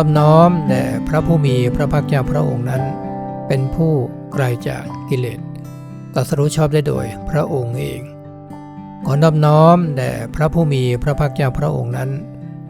อบน้อมแด่พระผู้มีพระภาคเจ้าพระองค์นั้น เป็นผู้ไกลจากกิเลสตัสรู้ชอบได้โดยพระองค์เอง ขอนอบน้อมแด่พระผู้มีพระภาคเจ้าพระองค์นั้น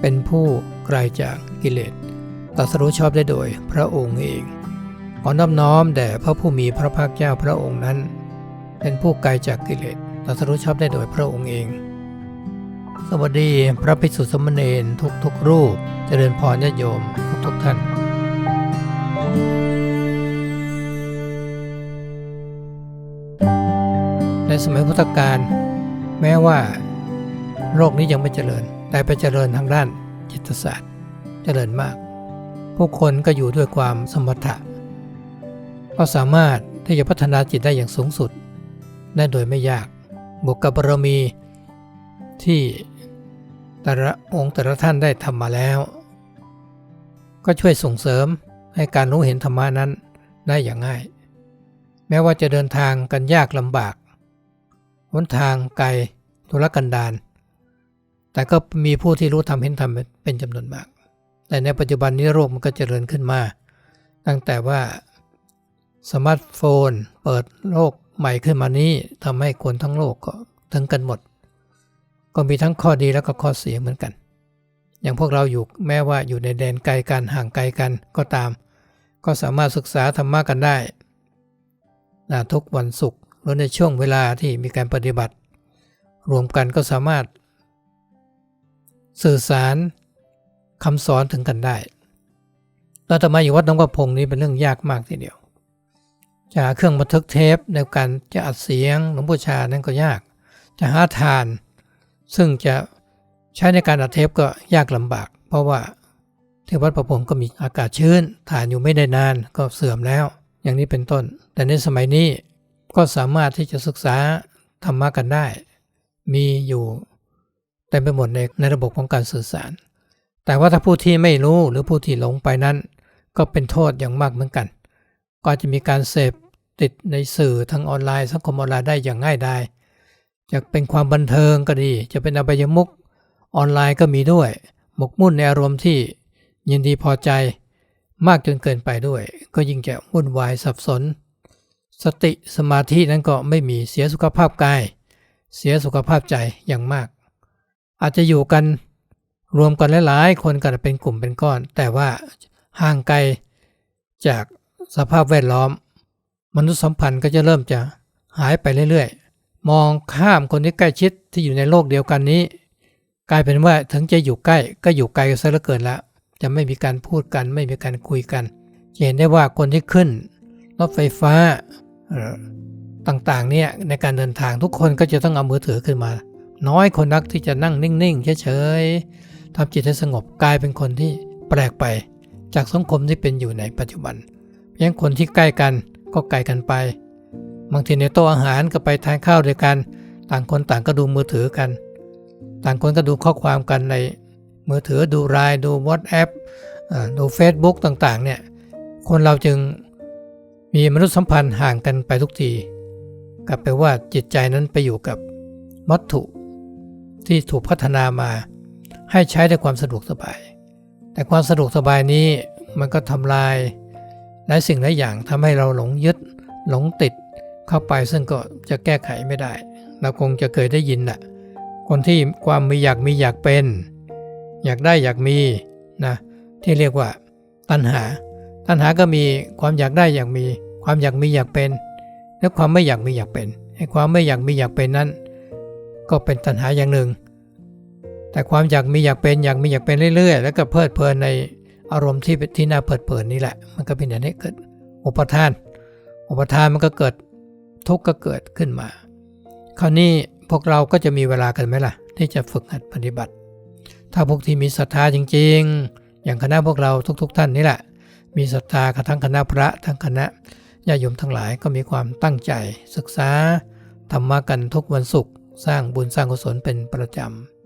เป็นผู้ไกลจากกิเลสตัสรู้ชอบได้โดยพระองค์เอง ขอนอบน้อมแด่พระผู้มีพระภาคเจ้าพระองค์นั้น เป็นผู้ไกลจากกิเลสตัสรู้ชอบได้โดยพระองค์เอง สวัสดีพระภิกษุสมณรทุกทุกๆรูป เจริญพรญาติโยมทุกทุกๆท่าน ในสมัยพุทธกาลแม้ว่า โลกนี้ยังไม่เจริญ แต่ไปเจริญทางด้านจิตศาสตร์เจริญมาก ผู้คนก็อยู่ด้วยความสมถะก็สามารถที่จะพัฒนาจิตได้อย่างสูงสุดได้โดยไม่ยากบวกกับบารมีที่ แต่ละองค์แต่ละท่านได้ทำมาแล้ว ก็ช่วยส่งเสริมให้การรู้เห็นธรรมานั้นได้อย่างง่าย แม้ว่าจะเดินทางกันยากลำบากหนทางไกลทุรกันดารแต่ก็มีผู้ที่รู้ธรรมเห็นธรรมเป็นจำนวนมาก แต่ในปัจจุบันนี้โรคมันก็เจริญขึ้นมา ตั้งแต่ว่าสมาร์ทโฟนเปิดโลกใหม่ขึ้นมานี้ทำให้คนทั้งโลกก็ถึงกันหมด ก็มีทั้งข้อดีแล้วก็ข้อเสียเหมือนกัน อย่างพวกเราอยู่แม้ว่าอยู่ในแดนไกลกันห่างไกลกันก็ตาม ก็สามารถศึกษาธรรมะกันได้นะทุกวันศุกร์หรือในช่วงเวลาที่มีการปฏิบัติ รวมกันก็สามารถ สื่อสารคำสอนถึงกันได้เราจะมาอยู่วัดหนองประพงนี้เป็นเรื่องยากมากทีเดียว จะเครื่องบันทึกเทปในการจะอัดเสียงหลวงพ่อชานั้นก็ยาก จะหาทาน ซึ่งจะใช้ในการอัดเทปก็ยากลำบาก เพราะว่าที่วัดประพงก็มีอากาศชื้นฐานอยู่ไม่ได้นานก็เสื่อมแล้ว อย่างนี้เป็นต้น แต่ในสมัยนี้ก็สามารถที่จะศึกษาธรรมะกันได้ มีอยู่เต็มไปหมดในในระบบของการสื่อสาร แต่ว่าถ้าผู้ที่ไม่รู้หรือผู้ที่หลงไปนั้น ก็เป็นโทษอย่างมากเหมือนกัน ก็จะมีการเสพติดในสื่อทางออนไลน์สังคมออนไลน์ได้อย่างง่ายดาย จะเป็นความบันเทิงก็ดี จะเป็นอบายมุกออนไลน์ก็มีด้วย หมกมุ่นในอารมณ์ที่ยินดีพอใจ มากจนเกินไปด้วย ก็ยิ่งจะวุ่นวายสับสน สติสมาธินั้นก็ไม่มีเสียสุขภาพกาย เสียสุขภาพใจอย่างมาก อาจจะอยู่กันรวมกันหลายๆ คนกันเป็นกลุ่มเป็นก้อน แต่ว่าห่างไกลจากสภาพแวดล้อม มนุษยสัมพันธ์ก็จะเริ่มจะหายไปเรื่อยๆ มองข้ามคนที่ใกล้ชิดที่อยู่ในโลกเดียวกันนี้ กลายเป็นว่าถึงจะอยู่ใกล้ก็อยู่ไกลกันซะเหลือเกินแล้วจะไม่มีการพูดกันไม่มีการคุยกัน เห็นได้ว่าคนที่ขึ้นรถไฟฟ้าต่างๆเนี่ยในการเดินทางทุกคนก็จะต้องเอามือถือขึ้นมา น้อยคนนักที่จะนั่งนิ่งๆเฉยๆทำจิตให้สงบกลายเป็นคนที่แปลกไป จากสังคมที่เป็นอยู่ในปัจจุบันเพียงคนที่ใกล้กันก็ไกลกันไป บางทีในโต๊ะอาหารก็ไปทานข้าวด้วยกัน ต่างคนต่างก็ดูมือถือกัน ต่างคนก็ดูข้อความกันในมือถือดูไลน์ดู WhatsApp เอ่อดู Facebook ต่างๆเนี่ยคนเราจึงมีมนุษยสัมพันธ์ห่างกันไปทุกทีกลับไปว่าจิตใจนั้นไปอยู่กับวัตถุที่ถูกพัฒนามาให้ใช้ด้ความสะดวกสบาย แต่ความสะดวกสบายนี้มันก็ทำลายหลายสิ่งหลายอย่างทำให้เราหลงยึดหลงติด เข้าไปซึ่งก็จะแก้ไขไม่ได้ เราคงจะเคยได้ยินน่ะคนที่ความมีอยากมีอยากเป็น อยากได้อยากมีนะที่เรียกว่า ตัณหา ตัณหาก็มีความอยากได้อยากมี ความอยากมีอยากเป็น และความไม่อยากมีอยากเป็นไอ้ความไม่อยากมีอยากเป็นนั้น ก็เป็นตัณหาอย่างหนึ่ง แต่ความอยากมีอยากเป็นอยากมีอยากเป็นเรื่อย ๆ แล้วก็เพลิดเพลินในอารมณ์ที่ที่น่าเพลิดเพลินนี่แหละ มันก็เป็นอย่างนี้เกิดอุปทาน อุปทานมันก็เกิด ทุกข์ก็เกิดขึ้นมา คราวนี้พวกเราก็จะมีเวลากันไหมล่ะ ที่จะฝึกหัดปฏิบัติ ถ้าพวกที่มีศรัทธาจริง ๆ อย่างคณะพวกเราทุก ๆท่านนี่แหละ มีศรัทธากับทั้งคณะพระทั้งคณะญาติโยมทั้งหลายก็มีความตั้งใจ ศึกษาธรรมะกันทุกวันศุกร์สร้างบุญสร้างกุศลเป็นประจ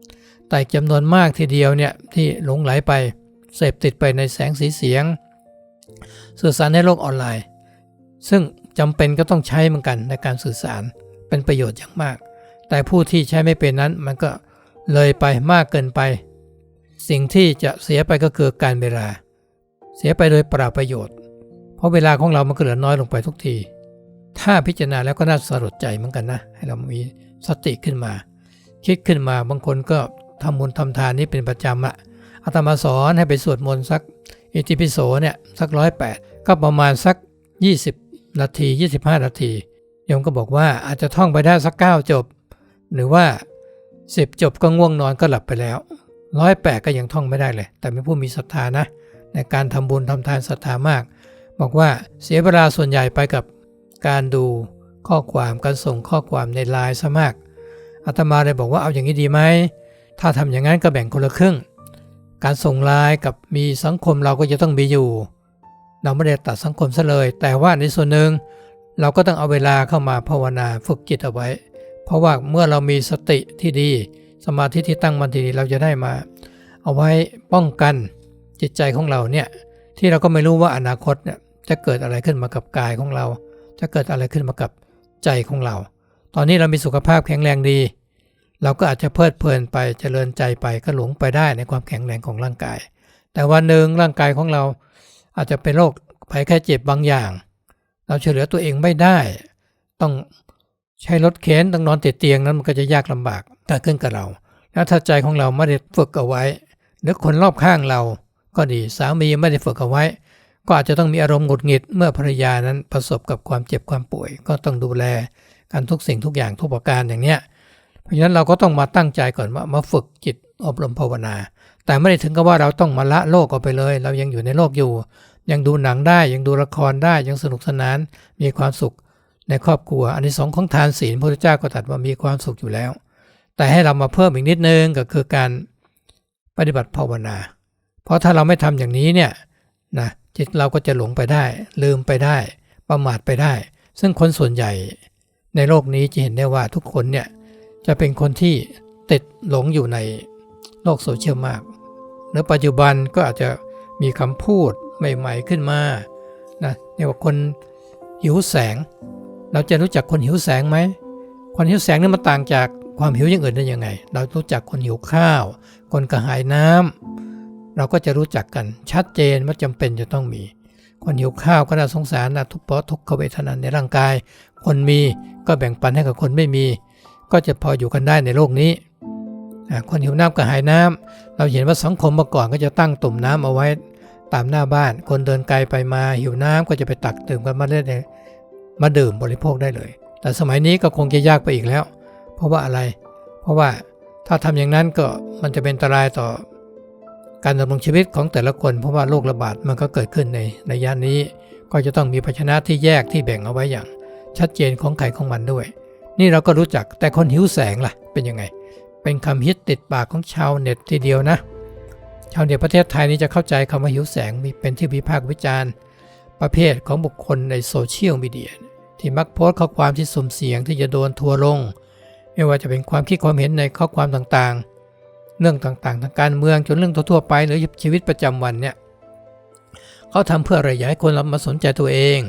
ำ แต่จำนวนมากทีเดียวเนี่ยที่หลงไหลไปเสพติดไปในแสงสีเสียง สื่อสารในโลกออนไลน์ ซึ่ง จำเป็นก็ต้องใช้เหมือนกันในการสื่อสารเป็นประโยชน์อย่างมาก แต่ผู้ที่ใช้ไม่เป็นนั้นมันก็เลยไปมากเกินไป สิ่งที่จะเสียไปก็คือการเวลา เสียไปโดยปล่าประโยชน์ เพราะเวลาของเรามันก็เหลือน้อยลงไปทุกที ถ้าพิจารณาแล้วก็น่าสลดใจเหมือนกันนะ ให้เรามีสติขึ้นมา คิดขึ้นมาบางคนก็ทำบุญทำทานนี่เป็นประจำอะอาตมาสอนให้ไปสวดมนต์สักอิติปิโสเนี่ยสักร้อยแปดก็ประมาณสัก 20 นาที 25 นาทีโยมก็บอกว่าอาจจะท่องไปได้สักเก้าจบ หรือว่า 10 จบก็ง่วงนอนก็หลับไปแล้วร้อยแปดก็ยังท่องไม่ได้เลย แต่เป็นผู้มีศรัทธานะ ในการทำบุญทำทานศรัทธามาก บอกว่าเสียเวลาส่วนใหญ่ไปกับการดูข้อความการส่งข้อความในไลน์ซะมากอาตมาเลยบอกว่าเอาอย่างนี้ดีไหม ถ้าทำอย่างนั้นก็แบ่งคนละครึ่ง การส่งไลน์กับมีสังคมเราก็จะต้องมีอยู่ เราไม่ได้ตัดสังคมซะเลย แต่ว่าในส่วนหนึ่งเราก็ต้องเอาเวลาเข้ามาภาวนาฝึกจิตเอาไว้ เพราะว่าเมื่อเรามีสติที่ดี สมาธิที่ตั้งมันดีเราจะได้มา เอาไว้ป้องกันจิตใจของเราเนี่ยที่เราก็ไม่รู้ว่าอนาคตเนี่ยจะเกิดอะไรขึ้นมากับกายของเรา จะเกิดอะไรขึ้นมากับใจของเรา ตอนนี้เรามีสุขภาพแข็งแรงดี เราก็อาจจะเพลิดเพลินไปเจริญใจไปก็หลงไปได้ในความแข็งแรงของร่างกาย แต่วันหนึ่งร่างกายของเรา อาจจะเป็นโรคภัยแค่เจ็บบางอย่าง เราช่วยเหลือตัวเองไม่ได้ ต้องใช้รถเข็นต้องนอนติดเตียงนั้นมันก็จะยากลำบากเกิดขึ้นกับเรา แล้วถ้าใจของเราไม่ได้ฝึกเอาไว้ หรือคนรอบข้างเราก็ดีสามีไม่ได้ฝึกเอาไว้ ก็อาจจะต้องมีอารมณ์หงุดหงิด เมื่อภรรยานั้นประสบกับความเจ็บความป่วย ก็ต้องดูแลกันทุกสิ่งทุกอย่างทุกประการอย่างเนี้ยเพราะฉะนั้นเราก็ต้องมาตั้งใจก่อนว่ามาฝึกจิตอบรมภาวนา แต่ไม่ได้ถึงกับว่าเราต้องมาละโลกออกไปเลย เรายังอยู่ในโลกอยู่ ยังดูหนังได้ยังดูละครได้ยังสนุกสนานมีความสุขในครอบครัว อันที่สองของทานศีลพระพุทธเจ้าก็ตรัสว่ามีความสุขอยู่แล้ว แต่ให้เรามาเพิ่มอีกนิดนึงก็คือการปฏิบัติภาวนา เพราะถ้าเราไม่ทำอย่างนี้เนี่ยนะจิตเราก็จะหลงไปได้ ลืมไปได้ ประมาทไปได้ ซึ่งคนส่วนใหญ่ในโลกนี้จะเห็นได้ว่าทุกคนเนี่ยจะเป็นคนที่ติดหลงอยู่ในโลกโซเชียลมาก ในปัจจุบันก็อาจจะมีคำพูดใหม่ๆขึ้นมานะเรียกว่าคนหิวแสง เราจะรู้จักคนหิวแสงไหมคนหิวแสงนี่มันต่างจากความหิวอย่างอื่นได้ยังไง เรารู้จักคนหิวข้าว คนกระหายน้ำเราก็จะรู้จักกันชัดเจนว่าจำเป็นจะต้องมี คนหิวข้าวก็น่าสงสารนะทุกข์เพราะทุกขเวทนาในร่างกาย คนมีก็แบ่งปันให้กับคนไม่มี ก็จะพออยู่กันได้ในโลกนี้ คนหิวน้ำกระหายน้ำเราเห็นว่าสังคมเมื่อก่อนก็จะตั้งตุ่มน้ำเอาไว้ตามหน้าบ้าน คนเดินไกลไปมาหิวน้ำก็จะไปตักดื่มกันมาเลยมาดื่มบริโภคได้เลย แต่สมัยนี้ก็คงจะยากไปอีกแล้ว เพราะว่าอะไร เพราะว่าถ้าทำอย่างนั้นก็มันจะเป็นอันตรายต่อการดำรงชีวิตของแต่ละคน เพราะว่าโรคระบาดมันก็เกิดขึ้นในในย่านนี้ ก็จะต้องมีภาชนะที่แยกที่แบ่งเอาไว้อย่าง ชัดเจนของไข่ของมันด้วย นี่เราก็รู้จักแต่คนหิวแสงล่ะเป็นยังไง เป็นคำฮิตติดปากของชาวเน็ตทีเดียวนะ ชาวเน็ตประเทศไทยนี่จะเข้าใจคำว่าหิวแสงมีเป็นที่วิพากษ์วิจารณ์ ประเภทของบุคคลในโซเชียลมีเดียที่มักโพสต์ข้อความที่สุ่มเสี่ยงที่จะโดนทัวร์ลง ไม่ว่าจะเป็นความคิดความเห็นในข้อความต่างๆ เรื่องต่างๆ ทางการเมืองจนเรื่องทั่วๆไปหรือชีวิตประจำวันเนี่ยเขาทำเพื่ออะไรอยากให้คนเรามาสนใจตัวเอง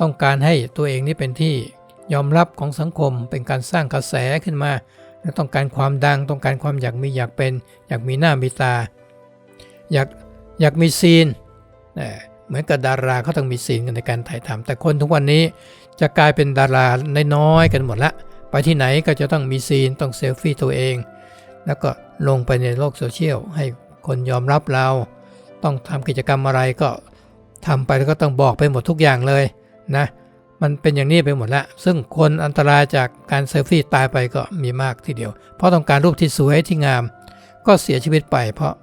ต้องการให้ตัวเองนี่เป็นที่ยอมรับของสังคมเป็นการสร้างกระแสขึ้นมา ต้องการความดัง ต้องการความอยากมีอยากเป็น อยากมีหน้ามีตา อยากอยากมีซีนนะเหมือนกับดาราเขาต้องมีซีนกันในการถ่ายทำแต่คนทุกวันนี้จะกลายเป็นดาราน้อยๆกันหมดละ ไปที่ไหนก็จะต้องมีซีนต้องเซลฟี่ตัวเอง แล้วก็ลงไปในโลกโซเชียลให้คนยอมรับเรา ต้องทำกิจกรรมอะไรก็ทำไปแล้วก็ต้องบอกไปหมดทุกอย่างเลยนะ มันเป็นอย่างนี้ไปหมดละซึ่งคนอันตรายจากการเซลฟี่ตายไปก็มีมากทีเดียว เพราะต้องการรูปที่สวยที่งาม ก็เสียชีวิตไปเพราะ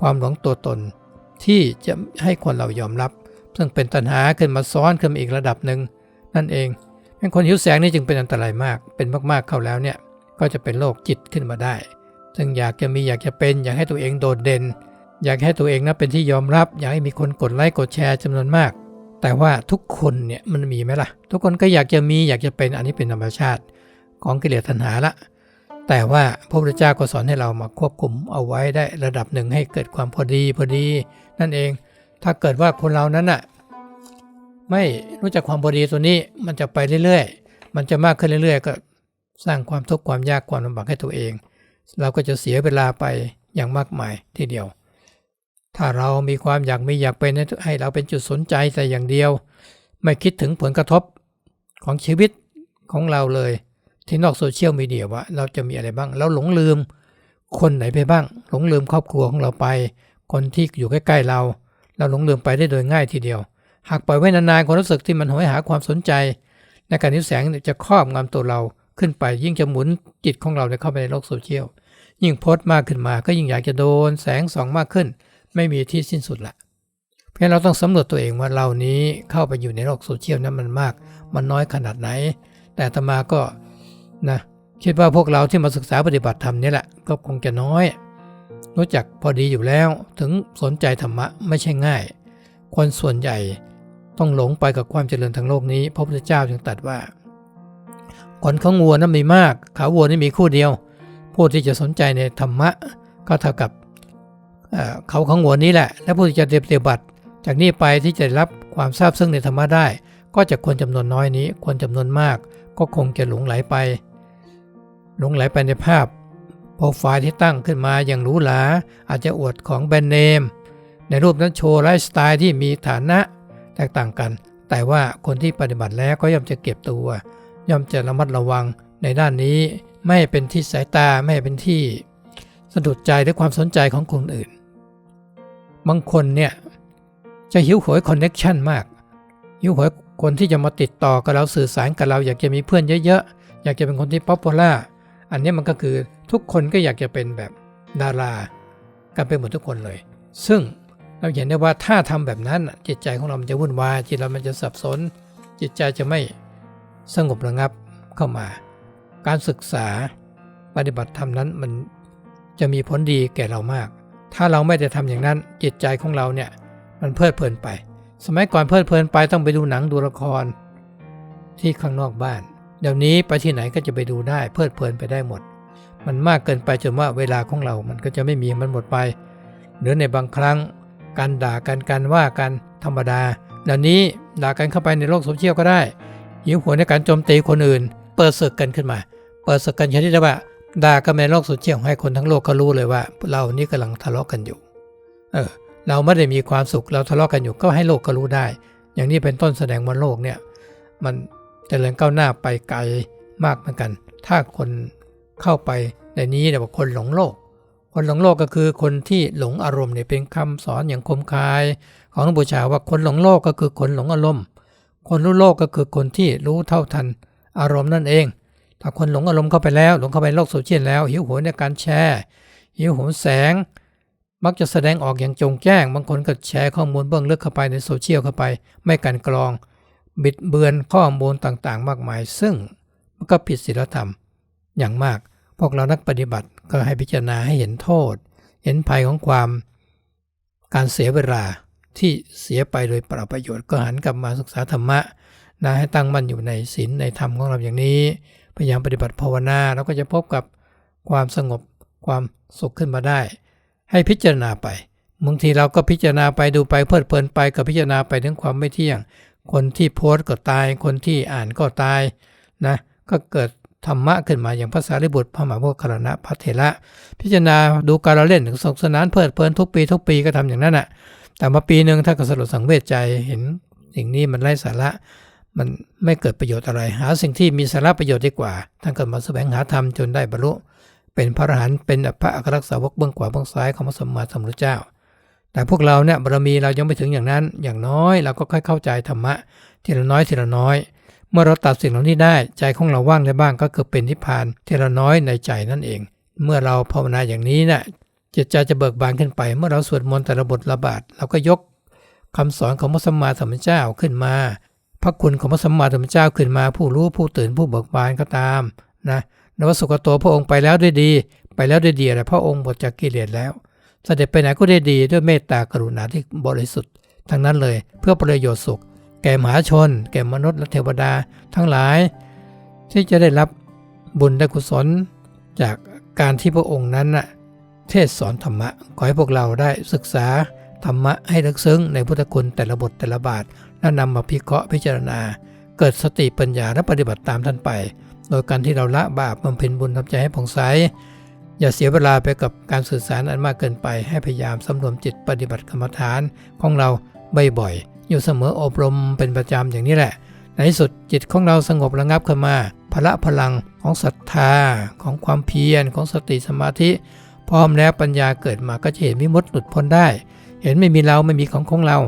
ความหลงตัวตนที่จะให้คนเรายอมรับ ซึ่งเป็นตัณหาขึ้นมาซ้อนขึ้นมาอีกระดับหนึ่งนั่นเองเป็นคนหิวแสงนี่จึงเป็นอันตรายมาก เป็นมากๆเข้าแล้วเนี่ยก็จะเป็นโรคจิตขึ้นมาได้ ซึ่งอยากจะมีอยากจะเป็น อยากให้ตัวเองโดดเด่น อยากให้ตัวเองนะเป็นที่ยอมรับ อยากให้มีคนกดไลค์กดแชร์จำนวนมาก แต่ว่าทุกคนเนี่ยมันมีไหมล่ะ ทุกคนก็อยากจะมีอยากจะเป็นอันนี้เป็นธรรมชาติของกิเลสตัณหาละ แต่ว่าพระพุทธเจ้าก็สอนให้เรามาควบคุมเอาไว้ได้ระดับหนึ่งให้เกิดความพอดีพอดี นั่นเอง ถ้าเกิดว่าคนเรานั้นน่ะไม่รู้จักความพอดีตัวนี้มันจะไปเรื่อยๆ มันจะมากขึ้นเรื่อยๆ ก็สร้างความทุกข์ความยากความลำบากให้ตัวเอง เราก็จะเสียเวลาไปอย่างมากมายทีเดียว ถ้าเรามีความอยากมีอยากเป็นให้เราเป็นจุดสนใจแต่อย่างเดียว ไม่คิดถึงผลกระทบของชีวิตของเราเลย ที่นอกโซเชียลมีเดียว่าเราจะมีอะไรบ้างเราหลงลืม คนไหนไปบ้าง หลงลืมครอบครัวของเราไป คนที่อยู่ใกล้ๆเรา เราหลงลืมไปได้โดยง่ายทีเดียว หากปล่อยไว้นานๆความรู้สึกที่มันโหยหาความสนใจ ในการที่แสงจะครอบงำตัวเราขึ้นไป ยิ่งจะหมุนจิตของเราเข้าไปในโลกโซเชียลยิ่งโพสต์มากขึ้นมา ก็ยิ่งอยากจะโดนแสงส่องมากขึ้น ไม่มีที่สิ้นสุดละเพราะงั้นเราต้องสำรวจตัวเองว่าเรานี้เข้าไปอยู่ในโลกโซเชียลนั้นมันมาก มันน้อยขนาดไหน แต่อาตมาก็นะคิดว่าพวกเราที่มาศึกษาปฏิบัติธรรมนี่แหละก็คงจะน้อย รู้จักพอดีอยู่แล้วถึงสนใจธรรมะไม่ใช่ง่าย คนส่วนใหญ่ต้องหลงไปกับความเจริญทางโลกนี้ พระพุทธเจ้าจึงตรัสว่าขนของวัวนั้นมีมาก ขาวัวนี่มีคู่เดียว ผู้ที่จะสนใจในธรรมะ ก็เท่ากับ เขาของวัวนี้แหละ และผู้ที่จะเปฏิบัติ จากนี้ไปที่จะรับความทราบซึ่งในธรรมะได้ ก็จะคนจำนวนน้อยนี้ คนจำนวนมาก ก็คงจะหลงไหลไป หลงไหลไปในภาพโปรไฟล์ที่ตั้งขึ้นมาอย่างหรูหราอาจจะอวดของแบรนด์เนม ในรูปนั้นโชว์ไลฟ์สไตล์ที่มีฐานะแตกต่างกัน แต่ว่าคนที่ปฏิบัติแล้วก็ย่อมจะเก็บตัว ย่อมจะระมัดระวังในด้านนี้ ไม่เป็นที่สายตาไม่เป็นที่สะดุดใจและความสนใจของคนอื่น บางคนเนี่ยจะหิวโหยคอนเน็กชันมากหิวโหยคนที่จะมาติดต่อกับเราสื่อสารกับเราอยากจะมีเพื่อนเยอะๆ อยากจะเป็นคนที่ป๊อปปูล่าอันนี้มันก็คือทุกคนก็อยากจะเป็นแบบดารากันเป็นหมดทุกคนเลย ซึ่งเราเห็นได้ว่าถ้าทำแบบนั้นจิตใจของเรามันจะวุ่นวายจิตเรามันจะสับสน จิตใจจะไม่สงบระงับเข้ามา การศึกษาปฏิบัติธรรมนั้นมันจะมีผลดีแก่เรามาก ถ้าเราไม่ได้ทำอย่างนั้นจิตใจของเราเนี่ยมันเพลิดเพลินไป สมัยก่อนเพลิดเพลินไปต้องไปดูหนังดูละคร ที่ข้างนอกบ้าน เดี๋ยวนี้ไปที่ไหนก็จะไปดูได้เพลิดเพลินไปได้หมด มันมากเกินไปจนว่าเวลาของเรา มันก็จะไม่มีมันหมดไป หรือในบางครั้งการด่ากันการว่ากันธรรมดาเดี๋ยวนี้ด่ากันเข้าไปในโลกโซเชียลก็ได้หิวโหยในการโจมตีคนอื่น เปิดศึกกันขึ้นมา เปิดศึกกันชนิดที่ว่า ด่ากันในโลกโซเชียลให้คนทั้งโลกเขารู้เลยว่า เรานี่กำลังทะเลาะกันอยู่ เออ เราไม่ได้มีความสุขเราทะเลาะกันอยู่ก็ให้โลกก็รู้ได้ อย่างนี้เป็นต้นแสดงว่าโลกเนี่ย มันเจริญก้าวหน้าไปไกลมากเหมือนกัน ถ้าคนเข้าไปในนี้เรียกว่าคนหลงโลก คนหลงโลกก็คือคนที่หลงอารมณ์เนี่ยเป็นคำสอนอย่างคมคาย ของหลวงปู่ชาว่าคนหลงโลกก็คือคนหลงอารมณ์ คนรู้โลกก็คือคนที่รู้เท่าทัน อารมณ์นั่นเอง ถ้าคนหลงอารมณ์เข้าไปแล้ว หลงเข้าไปโลกโซเชียลแล้ว หิวโหยในการแชร์หิวโหยแสง มักจะแสดงออกอย่างจงแจ้ง บางคนก็แชร์ข้อมูลเบื้องลึกเข้าไปในโซเชียลเข้าไป ไม่กันกรอง บิดเบือนข้อมูลต่างๆ มากมาย ซึ่งมันก็ผิดศีลธรรมอย่างมาก พวกเรานักปฏิบัติก็ให้พิจารณาให้เห็นโทษ เห็นภัยของความการเสียเวลาที่เสียไปโดยเปล่าประโยชน์ก็หันกลับมาศึกษาธรรมะนะให้ตั้งมั่นอยู่ในศีลในธรรมของเราอย่างนี้ พยายามปฏิบัติภาวนาเราก็จะพบกับความสงบความสุขขึ้นมาได้ ให้พิจารณาไปบางทีเราก็พิจารณาไปดูไปเพลิดเพลินไปกับพิจารณาไปถึงความไม่เที่ยง คนที่โพสต์ก็ตาย คนที่อ่านก็ตายนะก็เกิดธรรมะขึ้นมาอย่างภาษาลิบุตรพระมหาโมคคลานะพระเถระพิจารณาดูการเล่นถึงสนุกสนานเพลิดเพลินทุกปีทุกปีก็ทำอย่างนั้นน่ะแต่มาปีหนึ่งถ้าก็สลดสังเวชใจเห็นสิ่งนี้มันไร้สาระ มันไม่เกิดประโยชน์อะไร หาสิ่งที่มีสาระประโยชน์ดีกว่าท่านก็มาแสวงหาธรรมจนได้บรรลุ เป็นพระอรหันต์เป็นพระอัครสาวกเบื้องขวาเบื้องซ้ายของพระสมมาสมุทธเจ้า แต่พวกเราเนี่ยบารมีเรายังไม่ถึงอย่างนั้น อย่างน้อยเราก็ค่อยเข้าใจธรรมะทีละน้อยทีละน้อย เมื่อเราตัดสิ่งเหล่านี้ได้ใจของเราว่างได้บ้างก็คือเป็นนิพพานทีละน้อยในใจนั่นเอง เมื่อเราภาวนาอย่างนี้นะ่ะจิตใจจะเบิกบานขึ้นไป เมื่อเราสวดมนต์แต่ละบทละบาทเราก็ยกคำสอนของพระสัมมาสัมพุทธเจ้าขึ้นมา พระคุณของพระสัมมาสัมพุทธเจ้าขึ้นมาผู้รู้ผู้ตื่นผู้เบิกบานก็ตามนะนวสุกโตพระองค์ไปแล้วด้วยดี ไปแล้วด้วยดีอะไรพระองค์หมดจากกิเลสแล้ว เสด็จไปไหนก็ได้ดีด้วยเมตตากรุณาที่บริสุทธิ์ทั้งนั้นเลยเพื่อประโยชน์สุข แก่มหาชน แก่มนุษย์และเทวดาทั้งหลาย ที่จะได้รับบุญและกุศล จากการที่พระองค์นั้นน่ะเทศสอนธรรมะ ขอให้พวกเราได้ศึกษาธรรมะให้ลึกซึ้งในพุทธคุณแต่ละบทแต่ละบาท แล้วนำมาพิเคราะห์พิจารณา เกิดสติปัญญาและปฏิบัติตามท่านไป โดยการที่เราละบาปบำเพ็ญบุญทำใจให้ผ่องใสอย่าเสียเวลาไปกับการสื่อสารอันมากเกินไป ให้พยายามสำรวมจิตปฏิบัติกรรมฐานของเราบ่อยๆอยู่เสมออบรมเป็นประจำอย่างนี้แหละ ในที่สุดจิตของเราสงบระงับขึ้นมา พละพลังของศรัทธาของความเพียรของสติสมาธิ พร้อมแล้วปัญญาเกิดมาก็จะเห็นวิมุตติหลุดพ้นได้ เห็นไม่มีเราไม่มีของของเรา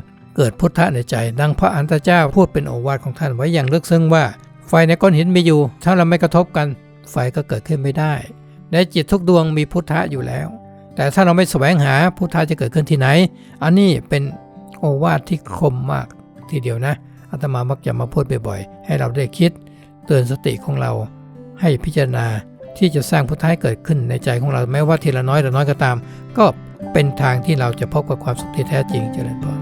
เกิดพุทธะในใจ ดังพระอันตเจ้าพูดเป็นโอวาทของท่านไว้อย่างลึกซึ้งว่า ไฟในก้อนหินมีอยู่ ถ้าเราไม่กระทบกัน ไฟก็เกิดขึ้นไม่ได้ ในจิตทุกดวงมีพุทธะอยู่แล้ว แต่ถ้าเราไม่แสวงหาพุทธะจะเกิดขึ้นที่ไหน อันนี้เป็นโอวาทที่คมมากทีเดียวนะอาตมามักจะมาพูดบ่อยๆ ให้เราได้คิด เตือนสติของเรา ให้พิจารณาที่จะสร้างพุทธะเกิดขึ้นในใจของเราแม้ว่าทีละน้อยละน้อยก็ตาม ก็เป็นทางที่เราจะพบกับความสุขที่แท้จริงเจริญพร